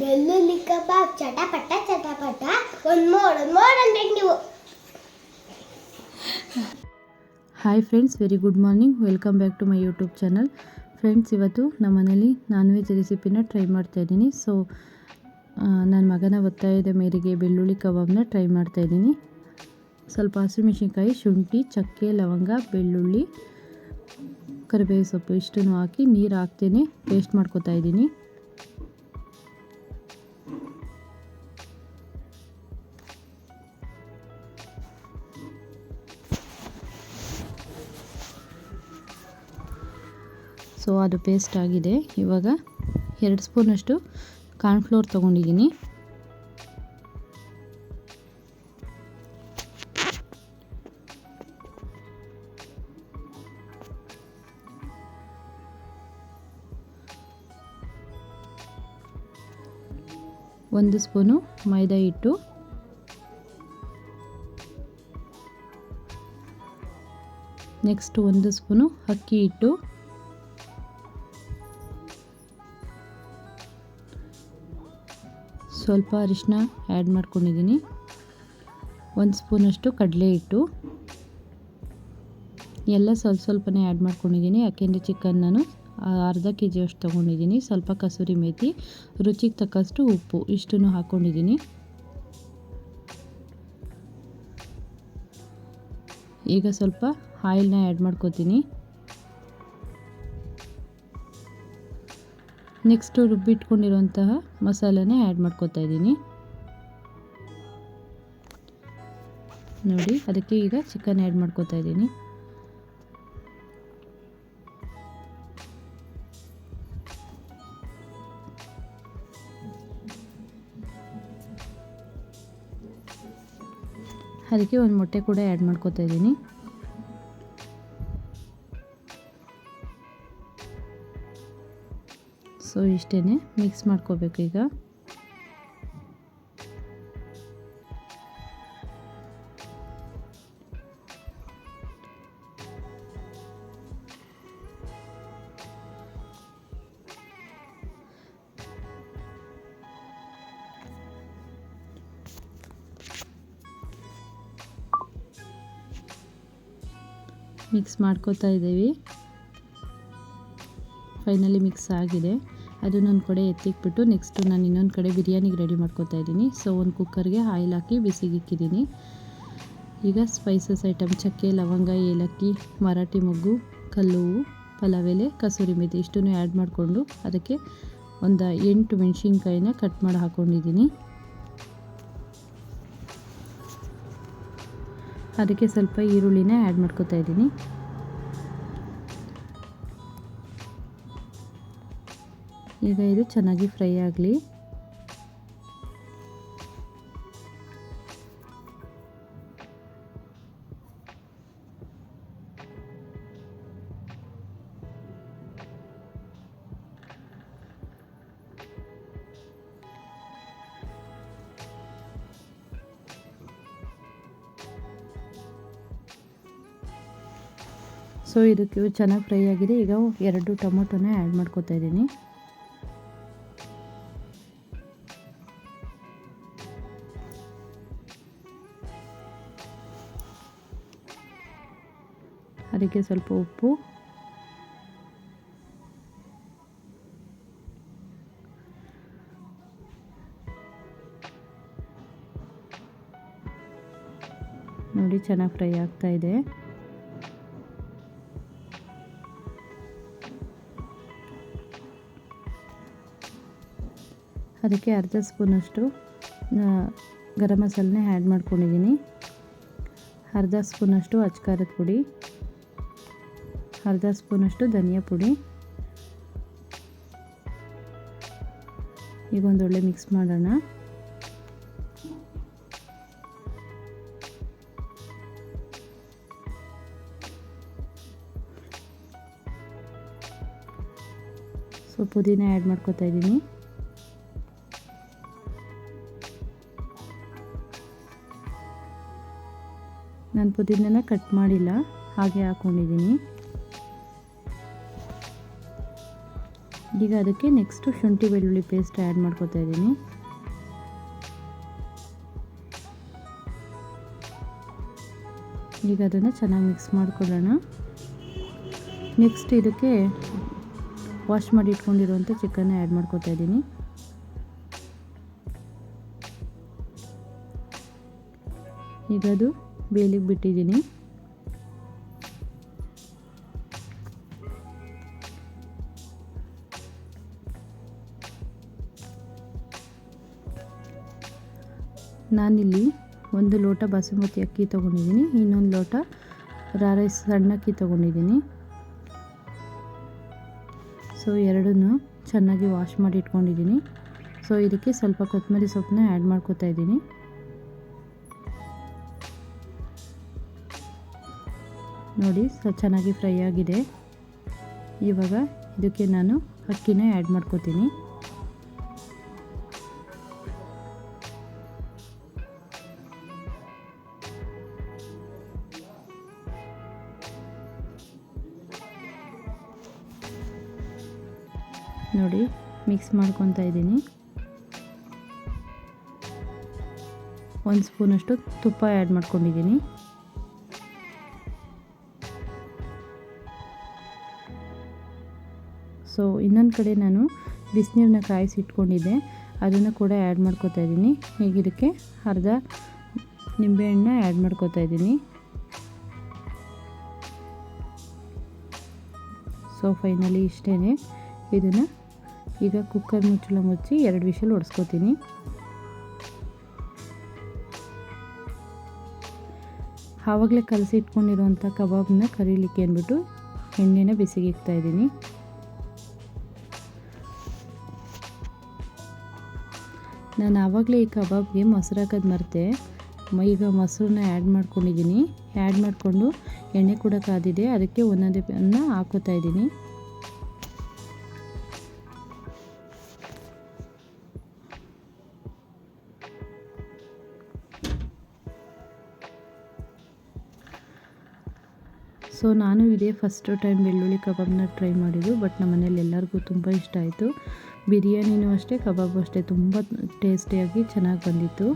ಬೆಳ್ಳುಳ್ಳಿ ಲಿಕ್ಕಪ್ಪ, ಚಟಪಟ ಚಟಪಟ. ಒಂದು ಮೋಡ್ ಒಂದು ಮೋಡ್ ನೀವು. Hi friends very good morning welcome back to my YouTube channel friends ಇವತ್ತು ನಮ್ಮ ಮನೇಲಿ ನಾನ್ ವೆಜ್ ರೆಸಿಪಿನ ಟ್ರೈ ಮಾಡ್ತಾಯಿದ್ದೀನಿ ಸೊ ನನ್ನ ಮಗನ ಒತ್ತಾಯದ ಮೇರೆಗೆ ಬೆಳ್ಳುಳ್ಳಿ ಕಬಾಬ್ನ ಟ್ರೈ ಮಾಡ್ತಾಯಿದ್ದೀನಿ ಸ್ವಲ್ಪ ಹಸಿಮೆಣಸಿನ್ಕಾಯಿ, ಶುಂಠಿ, ಚಕ್ಕೆ, ಲವಂಗ, ಬೆಳ್ಳುಳ್ಳಿ ಕರಿಬೇವು ಸೊಪ್ಪು ಇಷ್ಟನ್ನು ಹಾಕಿ ನೀರು ಹಾಕ್ತೇನೆ. ಪೇಸ್ಟ್ ಮಾಡ್ಕೋತಾ ಇದ್ದೀನಿ. ಸೊ ಅದು ಪೇಸ್ಟ್ ಆಗಿದೆ. ಇವಾಗ ಎರಡು ಸ್ಪೂನಷ್ಟು ಕಾರ್ನ್ಫ್ಲೋರ್ ತೊಗೊಂಡಿದ್ದೀನಿ. ಒಂದು ಸ್ಪೂನು ಮೈದಾ ಹಿಟ್ಟು. ನೆಕ್ಸ್ಟ್ ಒಂದು ಸ್ಪೂನು ಅಕ್ಕಿ ಹಿಟ್ಟು. ಸ್ವಲ್ಪ ಅರಿಶಿನ ಆ್ಯಡ್ ಮಾಡ್ಕೊಂಡಿದ್ದೀನಿ. ಒಂದು ಸ್ಪೂನಷ್ಟು ಕಡಲೆ ಹಿಟ್ಟು. ಎಲ್ಲ ಸ್ವಲ್ಪ ಸ್ವಲ್ಪನೇ ಆ್ಯಡ್ ಮಾಡ್ಕೊಂಡಿದ್ದೀನಿ. ಯಾಕೆಂದರೆ ಚಿಕನ್ ನಾನು ಅರ್ಧ ಕೆ ಜಿಯಷ್ಟು ತೊಗೊಂಡಿದ್ದೀನಿ. ಸ್ವಲ್ಪ ಕಸೂರಿ ಮೇಥಿ ರುಚಿಗೆ ತಕ್ಕಷ್ಟು ಉಪ್ಪು ಇಷ್ಟನ್ನು ಹಾಕ್ಕೊಂಡಿದ್ದೀನಿ ಈಗ ಸ್ವಲ್ಪ ಆಯಿಲ್ನ ಆ್ಯಡ್ ಮಾಡ್ಕೋತೀನಿ. ನೆಕ್ಸ್ಟು ರುಬ್ಬಿಟ್ಕೊಂಡಿರುವಂತಹ ಮಸಾಲನೇ ಆ್ಯಡ್ ಮಾಡ್ಕೊತಾ ಇದ್ದೀನಿ. ನೋಡಿ, ಅದಕ್ಕೆ ಈಗ ಚಿಕನ್ ಆ್ಯಡ್ ಮಾಡ್ಕೊತಾ ಇದ್ದೀನಿ. ಅದಕ್ಕೆ ಒಂದು ಮೊಟ್ಟೆ ಕೂಡ ಆ್ಯಡ್ ಮಾಡ್ಕೊತಾ ಇದ್ದೀನಿ. ಸೊ ಇಷ್ಟೇ ಮಿಕ್ಸ್ ಮಾಡ್ಕೋಬೇಕು ಈಗ. ಮಿಕ್ಸ್ ಮಾಡ್ಕೋತಾ ಇದ್ದೀವಿ. ಫೈನಲಿ ಮಿಕ್ಸ್ ಆಗಿದೆ. ಅದು ನನ್ನ ಕಡೆ ಎತ್ತಿಕ್ಬಿಟ್ಟು ನೆಕ್ಸ್ಟು ನಾನು ಇನ್ನೊಂದು ಕಡೆ ಬಿರಿಯಾನಿಗೆ ರೆಡಿ ಮಾಡ್ಕೊತಾ ಇದ್ದೀನಿ. ಸೊ ಒಂದು ಕುಕ್ಕರ್ಗೆ ಆಯಿಲ್ ಹಾಕಿ ಬಿಸಿಗಿಕ್ಕಿದ್ದೀನಿ ಈಗ ಸ್ಪೈಸಸ್ ಐಟಮ್ ಚಕ್ಕೆ, ಲವಂಗ, ಏಲಕ್ಕಿ, ಮರಾಠಿ ಮೊಗ್ಗು, ಕಲ್ಲು ಪಲಾವೆಲೆ, ಕಸೂರಿ ಮೆಥಿ ಇಷ್ಟನ್ನು ಆ್ಯಡ್ ಮಾಡಿಕೊಂಡು ಅದಕ್ಕೆ ಒಂದು ಎಂಟು ಮೆಣಸಿನ್ಕಾಯಿನ ಕಟ್ ಮಾಡಿ ಹಾಕ್ಕೊಂಡಿದ್ದೀನಿ ಅದಕ್ಕೆ ಸ್ವಲ್ಪ ಈರುಳ್ಳಿನ ಆ್ಯಡ್ ಮಾಡ್ಕೋತಾ ಇದ್ದೀನಿ. ಈಗ ಇದು ಚೆನ್ನಾಗಿ ಫ್ರೈ ಆಗಲಿ. ಸೊ ಇದಕ್ಕೆ ಚೆನ್ನಾಗಿ ಫ್ರೈ ಆಗಿದೆ. ಈಗ ಎರಡು ಟೊಮೊಟೊನ ಆ್ಯಡ್ ಮಾಡ್ಕೋತಾ ಇದ್ದೀನಿ. ಅದಕ್ಕೆ ಸ್ವಲ್ಪ ಉಪ್ಪು. ನೋಡಿ ಚೆನ್ನಾಗಿ ಫ್ರೈ ಆಗ್ತಾ ಇದೆ. ಅದಕ್ಕೆ ಅರ್ಧ ಸ್ಪೂನಷ್ಟು ಗರಂ ಮಸಾಲನೇ ಆ್ಯಡ್ ಮಾಡ್ಕೊಂಡಿದ್ದೀನಿ. ಅರ್ಧ ಸ್ಪೂನಷ್ಟು ಅಚ್ಕಾರದ ಪುಡಿ. ಅರ್ಧ ಸ್ಪೂನಷ್ಟು ಧನಿಯಾ ಪುಡಿ. ಈಗ ಒಂದೊಳ್ಳೆ ಮಿಕ್ಸ್ ಮಾಡೋಣ. ಸೊ ಪುದೀನ ಆ್ಯಡ್ ಮಾಡ್ಕೋತಾ ಇದ್ದೀನಿ. ನಾನು ಪುದೀನನ ಕಟ್ ಮಾಡಿಲ್ಲ, ಹಾಗೆ ಹಾಕ್ಕೊಂಡಿದ್ದೀನಿ ಈಗ ಅದಕ್ಕೆ ನೆಕ್ಸ್ಟು ಶುಂಠಿ ಬೆಳ್ಳುಳ್ಳಿ ಪೇಸ್ಟ್ ಆ್ಯಡ್ ಮಾಡ್ಕೊತಾ ಇದ್ದೀನಿ. ಈಗ ಅದನ್ನು ಚೆನ್ನಾಗಿ ಮಿಕ್ಸ್ ಮಾಡ್ಕೊಳ್ಳೋಣ. ನೆಕ್ಸ್ಟ್ ಇದಕ್ಕೆ ವಾಶ್ ಮಾಡಿ ಇಟ್ಕೊಂಡಿರುವಂಥ ಚಿಕನ್ನ ಆ್ಯಡ್ ಮಾಡ್ಕೊತಾ ಇದ್ದೀನಿ. ಈಗ ಅದು ಬೇಲಿಗೆ ಬಿಟ್ಟಿದ್ದೀನಿ. ನಾನಿಲ್ಲಿ ಒಂದು ಲೋಟ ಬಾಸುಮತಿ ಅಕ್ಕಿ ತೊಗೊಂಡಿದ್ದೀನಿ, ಇನ್ನೊಂದು ಲೋಟ ರಾರೈಸ್ ಸಣ್ಣ ಅಕ್ಕಿ ತೊಗೊಂಡಿದ್ದೀನಿ. ಸೊ ಎರಡನ್ನು ಚೆನ್ನಾಗಿ ವಾಶ್ ಮಾಡಿ ಇಟ್ಕೊಂಡಿದ್ದೀನಿ. ಸೊ ಇದಕ್ಕೆ ಸ್ವಲ್ಪ ಕೊತ್ತಂಬರಿ ಸೊಪ್ಪನ್ನ ಆ್ಯಡ್ ಮಾಡ್ಕೋತಾ ಇದ್ದೀನಿ. ನೋಡಿ, ಸೊ ಚೆನ್ನಾಗಿ ಫ್ರೈ ಆಗಿದೆ. ಇವಾಗ ಇದಕ್ಕೆ ನಾನು ಅಕ್ಕಿನ ಆ್ಯಡ್ ಮಾಡ್ಕೋತೀನಿ. ನೋಡಿ ಮಿಕ್ಸ್ ಮಾಡ್ಕೊತಾ ಇದ್ದೀನಿ. ಒಂದು ಸ್ಪೂನಷ್ಟು ತುಪ್ಪ ಆ್ಯಡ್ ಮಾಡ್ಕೊಂಡಿದ್ದೀನಿ. ಸೊ ಇನ್ನೊಂದು ಕಡೆ ನಾನು ಬಿಸಿನೀರನ್ನ ಕಾಯಿಸಿ ಇಟ್ಕೊಂಡಿದ್ದೆ ಅದನ್ನು ಕೂಡ ಆ್ಯಡ್ ಮಾಡ್ಕೊತಾ ಇದ್ದೀನಿ. ಈಗ ಇದಕ್ಕೆ ಅರ್ಧ ನಿಂಬೆಹಣ್ಣ ಆ್ಯಡ್ ಮಾಡ್ಕೊತಾ ಇದ್ದೀನಿ. ಸೊ ಫೈನಲಿ ಇಷ್ಟೇ ಇದನ್ನು ಈಗ ಕುಕ್ಕರ್ ಮುಚ್ಚಳ ಮುಚ್ಚಿ ಎರಡು ವಿಷಲ್ ಹೊಡ್ಸ್ಕೊತೀನಿ ಆವಾಗಲೇ ಕಲಸಿ ಇಟ್ಕೊಂಡಿರುವಂಥ ಕಬಾಬ್ನ ಕರೀಲಿಕ್ಕೆ ಅಂದ್ಬಿಟ್ಟು ಎಣ್ಣೆನ ಬಿಸಿಗೆ ಇಕ್ತಾ ಇದ್ದೀನಿ. ನಾನು ಆವಾಗಲೇ ಈ ಕಬಾಬ್ಗೆ ಮೊಸರು ಹಾಕೋದು ಮರೆತೆ ಈಗ ಮೊಸರನ್ನ ಆ್ಯಡ್ ಮಾಡ್ಕೊಂಡಿದ್ದೀನಿ. ಆ್ಯಡ್ ಮಾಡಿಕೊಂಡು ಎಣ್ಣೆ ಕೂಡ ಕಾದಿದೆ, ಅದಕ್ಕೆ ಒಂದೊಂದೇ ಅನ್ನ ಹಾಕೋತಾ ಇದ್ದೀನಿ. ಸೊ ನಾನು ಇದೇ ಫಸ್ಟ್ ಟೈಮ್ ಬೆಳ್ಳುಳ್ಳಿ ಕಬಾಬ್ನ ಟ್ರೈ ಮಾಡಿದ್ದು ಬಟ್ ನಮ್ಮ ಮನೇಲಿ ಎಲ್ಲರಿಗೂ ತುಂಬ ಇಷ್ಟ ಆಯಿತು. ಬಿರಿಯಾನಿನೂ ಅಷ್ಟೇ, ಕಬಾಬು ಅಷ್ಟೇ, ತುಂಬ ಟೇಸ್ಟಿಯಾಗಿ ಚೆನ್ನಾಗಿ ಬಂದಿತ್ತು.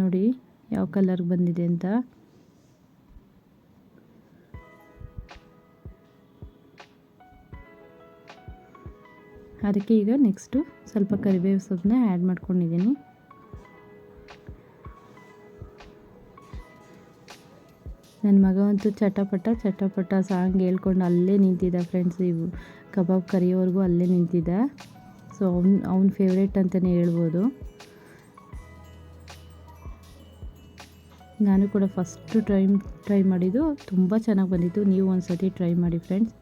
ನೋಡಿ, ಯಾವ ಕಲರ್ಗೆ ಬಂದಿದೆ ಅಂತ. ಅದಕ್ಕೆ ಈಗ ನೆಕ್ಸ್ಟು ಸ್ವಲ್ಪ ಕರಿಬೇವು ಸೊಪ್ಪನ್ನ ಆ್ಯಡ್ ಮಾಡ್ಕೊಂಡಿದ್ದೀನಿ. ನನ್ನ ಮಗ ಅಂತೂ ಚಟಪಟ ಚಟಪಟ ಸಾಂಗ್ ಹೇಳ್ಕೊಂಡು ಅಲ್ಲೇ ನಿಂತಿದ್ದ ಫ್ರೆಂಡ್ಸ್ ಇವು ಕಬಾಬ್ ಕರಿಯೋವರೆಗೂ ಅಲ್ಲೇ ನಿಂತಿದ್ದ. ಸೊ ಅವ್ನು, ಅವ್ನ ಫೇವ್ರೇಟ್ ಅಂತಲೇ ಹೇಳ್ಬೋದು. ನಾನು ಕೂಡ ಫಸ್ಟು ಟ್ರೈ ಟ್ರೈ ಮಾಡಿದ್ದು ತುಂಬ ಚೆನ್ನಾಗಿ ಬಂದಿತ್ತು. ನೀವು ಒಂದು ಸತಿ ಟ್ರೈ ಮಾಡಿ ಫ್ರೆಂಡ್ಸ್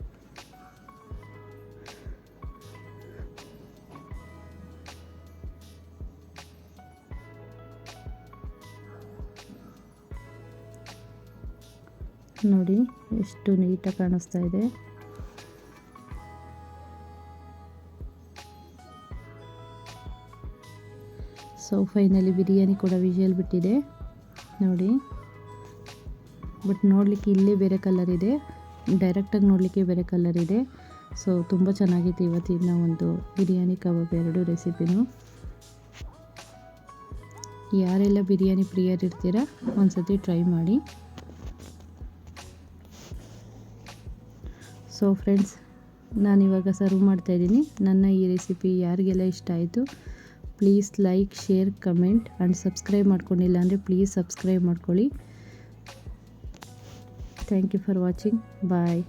ನೋಡಿ, ಎಷ್ಟು ನೀಟಾಗಿ ಕಾಣಿಸ್ತಾ ಇದೆ. ಸೊ ಫೈನಲಿ ಬಿರಿಯಾನಿ ಕೂಡ ವಿಜುವಲ್ ಬಿಟ್ಟಿದೆ. ನೋಡಿ ಬಟ್ ನೋಡಲಿಕ್ಕೆ ಇಲ್ಲೇ ಬೇರೆ ಕಲರ್ ಇದೆ. ಡೈರೆಕ್ಟಾಗಿ ನೋಡಲಿಕ್ಕೆ ಬೇರೆ ಕಲರ್ ಇದೆ. ಸೊ ತುಂಬ ಚೆನ್ನಾಗಿತ್ತು ಇವತ್ತಿನ ಒಂದು ಬಿರಿಯಾನಿ ಕಬಾಬ್ ಎರಡು ರೆಸಿಪಿನೂ. ಯಾರೆಲ್ಲ ಬಿರಿಯಾನಿ ಪ್ರಿಯರ್ ಇರ್ತೀರಾ ಒಂದು ಸತಿ ಟ್ರೈ ಮಾಡಿ. ಸೊ ಫ್ರೆಂಡ್ಸ್ ನಾನಿವಾಗ ಸರ್ವ್ ಮಾಡ್ತಾಯಿದ್ದೀನಿ ನನ್ನ ಈ ರೆಸಿಪಿ ಯಾರಿಗೆಲ್ಲ ಇಷ್ಟ ಆಯಿತು please like share comment and subscribe ಮಾಡ್ಕೊಂಡಿಲ್ಲ ಅಂದರೆ ಪ್ಲೀಸ್ ಸಬ್ಸ್ಕ್ರೈಬ್ ಮಾಡ್ಕೊಳ್ಳಿ. Thank you for watching bye